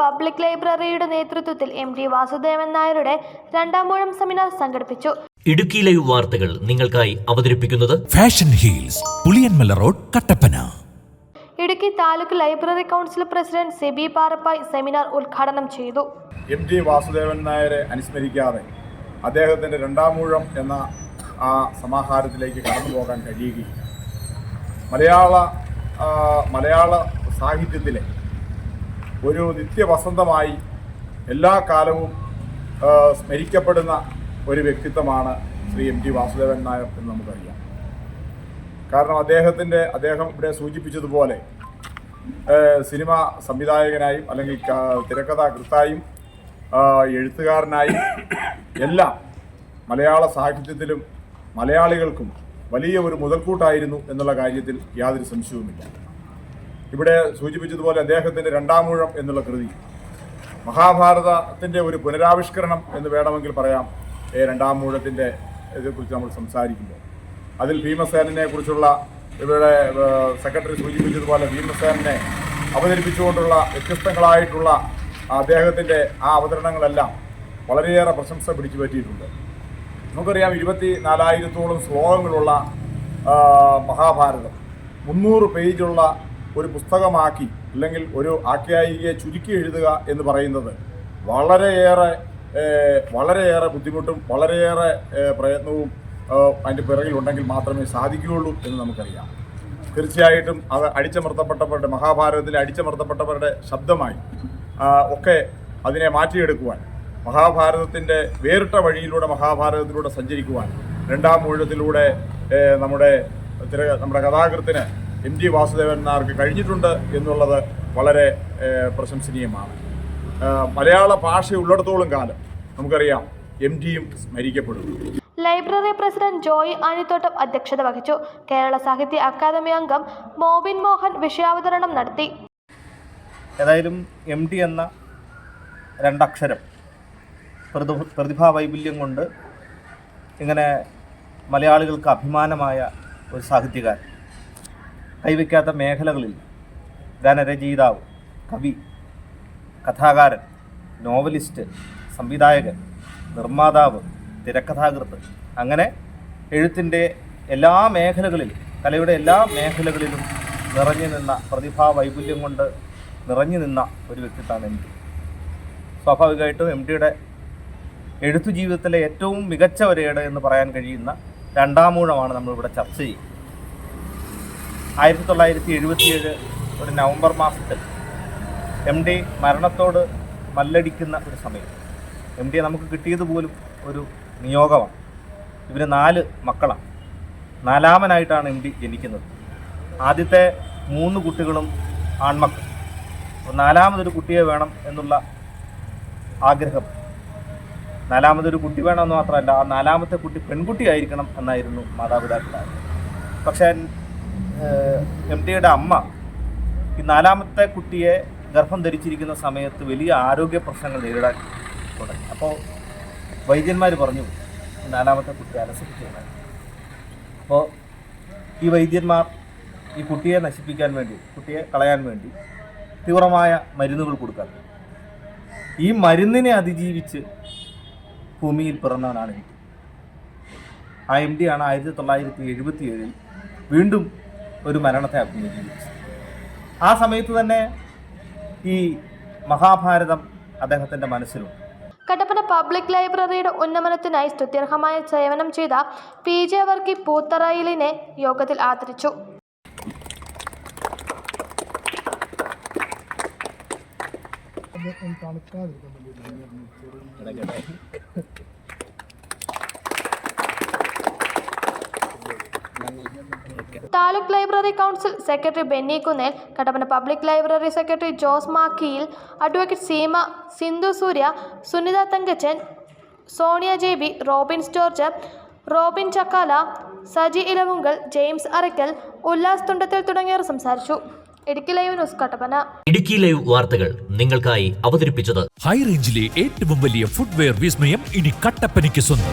Public ലൈബ്രറിയുടെ നേതൃത്വത്തിൽ M T Vasudevan നായരുടെ രണ്ടാം മൂഴം സെമിനാർ സംഘടിപ്പിച്ചു. ഇടുക്കി ലൈവ് വാർത്തകൾ നിങ്ങൾക്കായി അവതരിപ്പിക്കുന്നത് fashion heels Puliyanmala road Kattappana. Idukki taluk library council president Sebi Parappai seminar ഉദ്ഘാടനം ചെയ്തു. എം ടി വാസുദേവൻ നായരെ അനുസ്മരിക്കാതെ അദ്ദേഹത്തിന്റെ രണ്ടാമൂഴം എന്ന ആ സമാഹാരത്തിലേക്ക് കടന്നു പോകാൻ കഴിയുകയില്ല. മലയാള മലയാള സാഹിത്യത്തിലെ ഒരു നിത്യവസന്തമായി എല്ലാ കാലവും സ്മരിക്കപ്പെടുന്ന ഒരു വ്യക്തിത്വമാണ് ശ്രീ എം ടി വാസുദേവൻ നായർ എന്ന് നമുക്കറിയാം. കാരണം അദ്ദേഹത്തിന്റെ അദ്ദേഹം ഇവിടെ സൂചിപ്പിച്ചതുപോലെ സിനിമ സംവിധായകനായും അല്ലെങ്കിൽ തിരക്കഥാകൃത്തായും എഴുത്തുകാരനായും എല്ലാം മലയാള സാഹിത്യത്തിലും മലയാളികൾക്കും വലിയ ഒരു മുതൽക്കൂട്ടായിരുന്നു എന്നുള്ള കാര്യത്തിൽ യാതൊരു സംശയവുമില്ല. ഇവിടെ സൂചിപ്പിച്ചതുപോലെ അദ്ദേഹത്തിന്റെ രണ്ടാമൂഴം എന്നുള്ള കൃതി. മഹാഭാരതത്തിന്റെ ഒരു പുനരാവിഷ്കരണം എന്ന് വേണമെങ്കിൽ പറയാം. ഈ രണ്ടാം മൂഴത്തിന്റെ ഇതേക്കുറിച്ച് നമ്മൾ സംസാരിക്കുമ്പോൾ. അതിൽ ഭീമസേനെ കുറിച്ചുള്ള ഇവിടെ സെക്രട്ടറി സൂചിപ്പിച്ചതുപോലെ ഭീമസേനെ അവതരിപ്പിച്ചുകൊണ്ടുള്ള വ്യത്യസ്തങ്ങളായിട്ടുള്ള അദ്ദേഹത്തിന്റെ ആ അവതരണങ്ങളെല്ലാം വളരെയേറെ പ്രശംസ പിടിച്ചു പറ്റിയിട്ടുണ്ട്. നമുക്കറിയാം ഇരുപത്തി നാലായിരത്തോളം ശ്ലോകങ്ങളുള്ള മഹാഭാരതം. മുന്നൂറ് പേജുള്ള ഒരു പുസ്തകമാക്കി അല്ലെങ്കിൽ ഒരു ആഖ്യായികയെ ചുരുക്കി എഴുതുക എന്ന് പറയുന്നത് വളരെയേറെ വളരെയേറെ ബുദ്ധിമുട്ടും വളരെയേറെ പ്രയത്നവും അതിന്റെ പിറകിലുണ്ടെങ്കിൽ മാത്രമേ സാധിക്കുകയുള്ളൂ എന്ന് നമുക്കറിയാം. തീർച്ചയായിട്ടും അത് അടിച്ചമർത്തപ്പെട്ടവരുടെ മഹാഭാരതത്തിലെ അടിച്ചമർത്തപ്പെട്ടവരുടെ ശബ്ദമായി ഒക്കെ അതിനെ മാറ്റിയെടുക്കുവാൻ മഹാഭാരതത്തിന്റെ വേറിട്ട വഴിയിലൂടെ മഹാഭാരതത്തിലൂടെ സഞ്ചരിക്കുവാൻ രണ്ടാം മൂഴത്തിലൂടെ നമ്മുടെ നമ്മുടെ കഥാകൃത്തിന് എം ജി വാസുദേവൻ നായർക്ക് കഴിഞ്ഞിട്ടുണ്ട് എന്നുള്ളത് വളരെ പ്രശംസനീയമാണ്. മലയാള ഭാഷ ഉള്ളിടത്തോളം കാലം നമുക്കറിയാം എം ജിയും സ്മരിക്കപ്പെടും ലൈബ്രറി പ്രസിഡന്റ് ജോയ് ആനിത്തോട്ടം അധ്യക്ഷത വഹിച്ചു. കേരള സാഹിത്യ അക്കാദമി അംഗം മോബിൻ മോഹൻ വിഷയാവതരണം നടത്തി. ഏതായാലും എം ടി എന്ന രണ്ടക്ഷരം പ്രതിഭ പ്രതിഭാ വൈപുല്യം കൊണ്ട് ഇങ്ങനെ മലയാളികൾക്ക് അഭിമാനമായ ഒരു സാഹിത്യകാരൻ. കൈവയ്ക്കാത്ത മേഖലകളിൽ ഗാനരചയിതാവ് കവി കഥാകാരൻ നോവലിസ്റ്റ് സംവിധായകൻ നിർമ്മാതാവ് തിരക്കഥാകൃത്ത് അങ്ങനെ എഴുത്തിന്റെ എല്ലാ മേഖലകളിലും കലയുടെ എല്ലാ മേഖലകളിലും നിറഞ്ഞു നിന്ന പ്രതിഭാ വൈപുല്യം കൊണ്ട് നിറഞ്ഞു നിന്ന ഒരു വ്യക്തിത്വമാണ് എം ടി. സ്വാഭാവികമായിട്ടും എം ടിയുടെ എഴുത്തു ജീവിതത്തിലെ ഏറ്റവും മികച്ച ഒരേട് എന്ന് പറയാൻ കഴിയുന്ന രണ്ടാമൂഴമാണ് നമ്മളിവിടെ ചർച്ച ചെയ്യുന്നത്. ആയിരത്തി തൊള്ളായിരത്തി എഴുപത്തിയേഴ് ഒരു നവംബർ മാസത്തിൽ എം ഡി മരണത്തോട് മല്ലടിക്കുന്ന ഒരു സമയം. എം ഡിയെ നമുക്ക് കിട്ടിയത് പോലും ഒരു നിയോഗമാണ്. ഇവർ നാല് മക്കളാണ്. നാലാമനായിട്ടാണ് എം ഡി ജനിക്കുന്നത്. ആദ്യത്തെ മൂന്ന് കുട്ടികളും ആൺമക്കൾ. നാലാമതൊരു കുട്ടിയെ വേണം എന്നുള്ള ആഗ്രഹം. നാലാമതൊരു കുട്ടി വേണമെന്ന് മാത്രമല്ല ആ നാലാമത്തെ കുട്ടി പെൺകുട്ടിയായിരിക്കണം എന്നായിരുന്നു മാതാപിതാക്കളുടെ പക്ഷേ എം ഡിയുടെ അമ്മ ഈ നാലാമത്തെ കുട്ടിയെ ഗർഭം ധരിച്ചിരിക്കുന്ന സമയത്ത് വലിയ ആരോഗ്യ പ്രശ്നങ്ങൾ നേരിടാൻ തുടങ്ങി. അപ്പോൾ വൈദ്യന്മാർ പറഞ്ഞു നാലാമത്തെ കുട്ടി അലസിപ്പിക്കുകയാണ് അപ്പോൾ ഈ വൈദ്യന്മാർ ഈ കുട്ടിയെ നശിപ്പിക്കാൻ വേണ്ടി കുട്ടിയെ കളയാൻ വേണ്ടി തീവ്രമായ മരുന്നുകൾ കൊടുക്കാൻ ഈ മരുന്നിനെ അതിജീവിച്ച് ഭൂമിയിൽ പിറന്നവനാണ് എം ടി ആ എം ഡി ആണ് ആയിരത്തി തൊള്ളായിരത്തി എഴുപത്തി ഏഴിൽ വീണ്ടും ഒരു മരണത്തെ അഭിമുഖീകരിച്ചു. ആ സമയത്ത് തന്നെ ഈ മഹാഭാരതം അദ്ദേഹത്തിന്റെ മനസ്സിലുണ്ട്. കട്ടപ്പന പബ്ലിക് ലൈബ്രറിയുടെ ഉന്നമനത്തിനായി സ്തുത്യർഹമായ സേവനം ചെയ്ത പി ജെ വർക്കി പൂത്തറയിലിനെ യോഗത്തിൽ ആദരിച്ചു. Taluk library council secretary Benny Kunnel Kattappana public library secretary Jose Makkiyil advocate Seema Sindhu Surya Sunitha Thankachan Sonia J B Robin സ്റ്റോർജ് Robin Chakkala Saji Elavunkal James Arakkal Ullas Thundathil തുടങ്ങിയവർ സംസാരിച്ചു. Idukki live news Kattappana. Idukki live വാർത്തകൾ നിങ്ങൾക്കായി അവതരിപ്പിച്ചത് ഹൈ റേഞ്ചിലെ ഏറ്റവും വലിയ ഫുഡ്വെയർ വിസ്മയം ഇനി കട്ടപ്പനയ്ക്ക് സ്വന്തം.